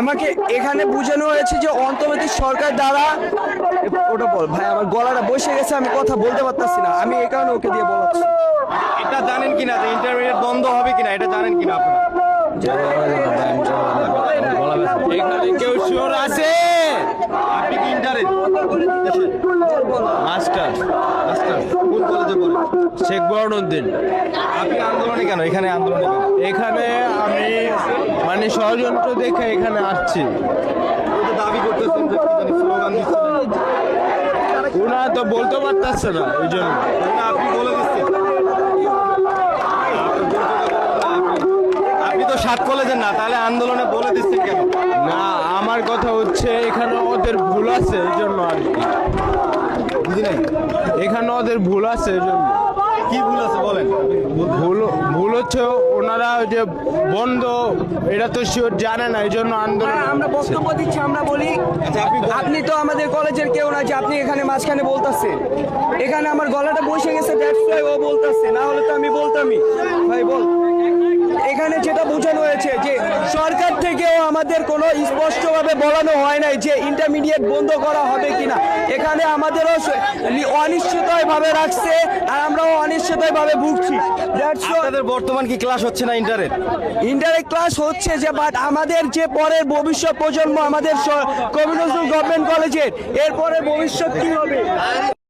আমাকে এখানে বোঝানো হয়েছে যে অন্তর্বর্তী সরকার দ্বারা ওটা বল ভাই আমার গলাটা বসে গেছে আমি কথা বলতে পারতাছি না। আমি এই কারণে ওকে দিয়ে বলাচ্ছি। এটা জানেন কিনা? যে ইন্টারমিডিয়েট বন্ধ হবে কিনা এটা জানেন কিনা আপনারা? এখানে কেউ শিওর আছে? আপনি কি ইন্টারের মাস্টার মাস্টার কোন কলেজে পড়েন শেখ বরণউদ্দিন আপনি আন্দোলনে কেন? এখানে আন্দোলনে এখানে আমি মানে ষড়যন্ত্র দেখে এখানে আসছি। ওই দাবি করতেছেন তো বলতে পারতেছে না এই জন্য। আপনি বলে দিচ্ছেন। আপনি তো সাত কলেজের না তাহলে আন্দোলনে বলে দিচ্ছেন কেন? না আমার কথা হচ্ছে এখানে ওদের ভুল আছে এই জন্য আর কি। বুঝি নাই? এখানে ওদের ভুল আছে এই জন্য। কি ভুল আছে বলেন? ভুল হচ্ছে ওনারা যে বন্ধ এটা তো শিওর জানে না এই জন্য আন্দোলন হ্যাঁ, আমরা বক্তব্য দিচ্ছি আমরা বলি আচ্ছা, আপনি তো আমাদের কলেজের কেউ না যে আপনি এখানে মাঝখানে বলতেছেন। এখানে আমার গলাটা বসে গেছে দ্যাটস ওয়াই ও বলতেছে না হলে তো আমি বলতামই। ভাই বল। এখানে যেটা বোঝানো হয়েছে যে সরকার থেকেও আমাদের কোনো স্পষ্টভাবে বলানো হয় নাই যে ইন্টারমিডিয়েট বন্ধ করা হবে কিনা। এখানে আমাদেরও স- নি- অনিশ্চয়তায় ভাবে রাখছে আর আমরাও অনিশ্চয়তায় ভাবে ভুগছি। দ্যাটস আপনাদের বর্তমান কি ক্লাস হচ্ছে না ইন্টারের ইন্টারেক্ট ক্লাস হচ্ছে যে বাট আমাদের যে পরের ভবিষ্যৎ প্রজন্ম, আমাদের কমিউনিস্ট গভর্নমেন্ট কলেজের এরপরে ভবিষ্যৎ কি হবে?